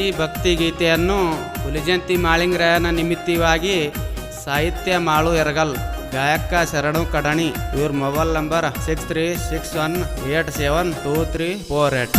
ಈ ಭಕ್ತಿಗೀತೆಯನ್ನು ಹುಲಿಜಂತಿ ಮಾಳಿಂಗರಾಯನ ನಿಮಿತ್ತವಾಗಿ ಸಾಹಿತ್ಯ ಮಾಳು ಎರಗಲ್, ಗಾಯಕ ಶರಣು ಕಡಣಿ, ಇವ್ರ mobile number six three six one eight seven two three four eight.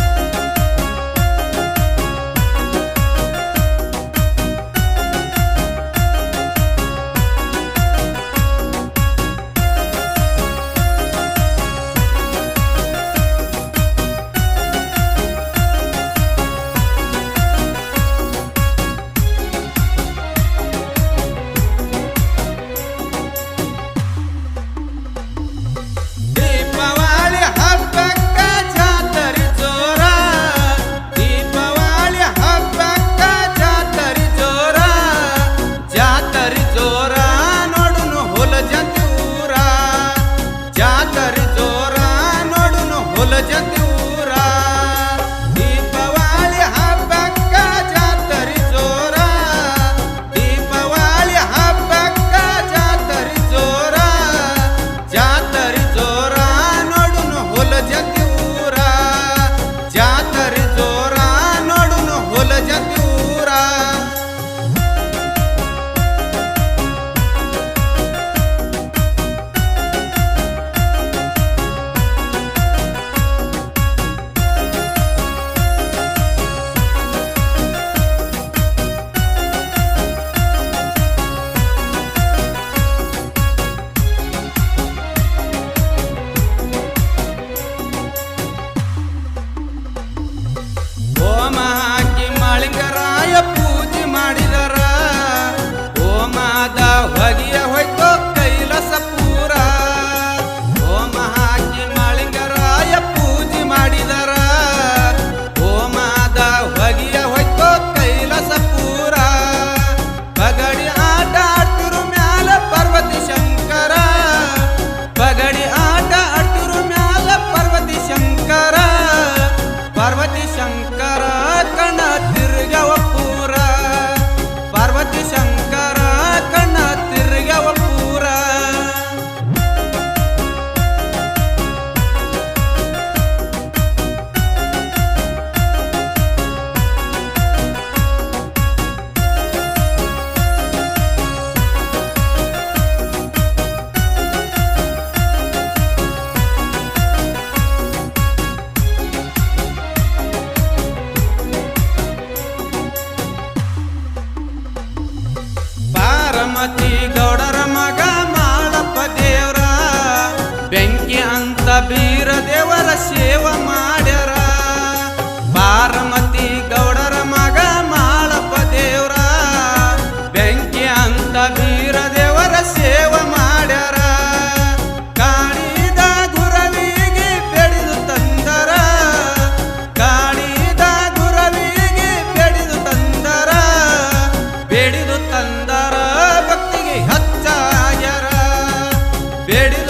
வேடு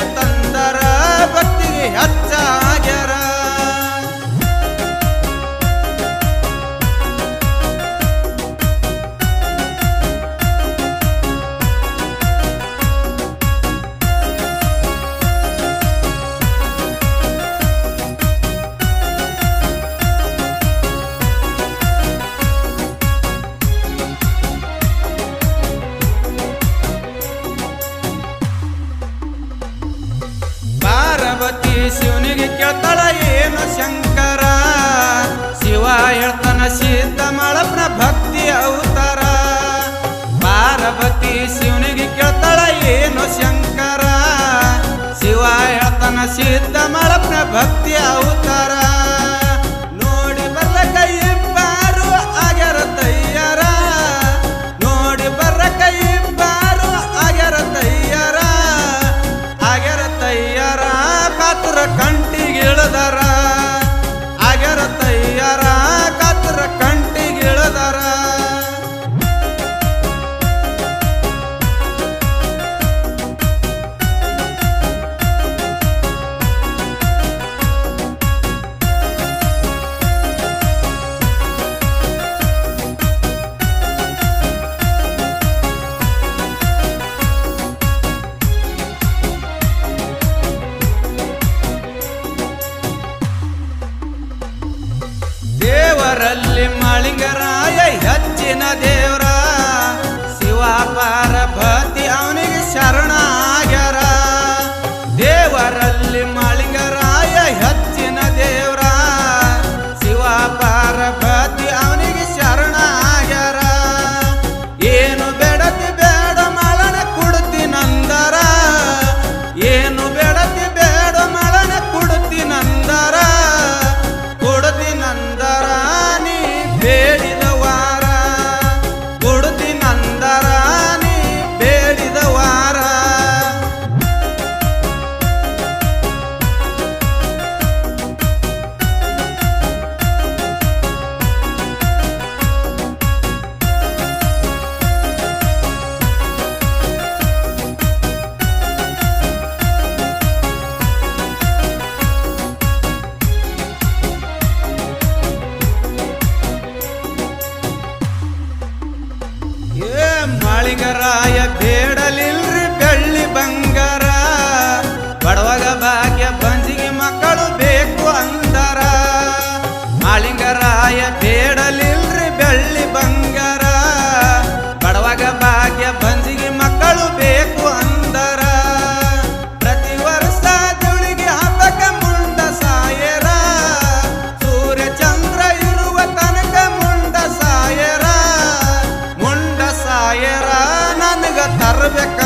ಸಿದ್ಧ ಮಳಪ್ನ ಭಕ್ತಿಯ ಅವತಾರ. ಲಿಂಗರಾಯ ಅಚ್ಚಿನ ದೇವರ tarde acá.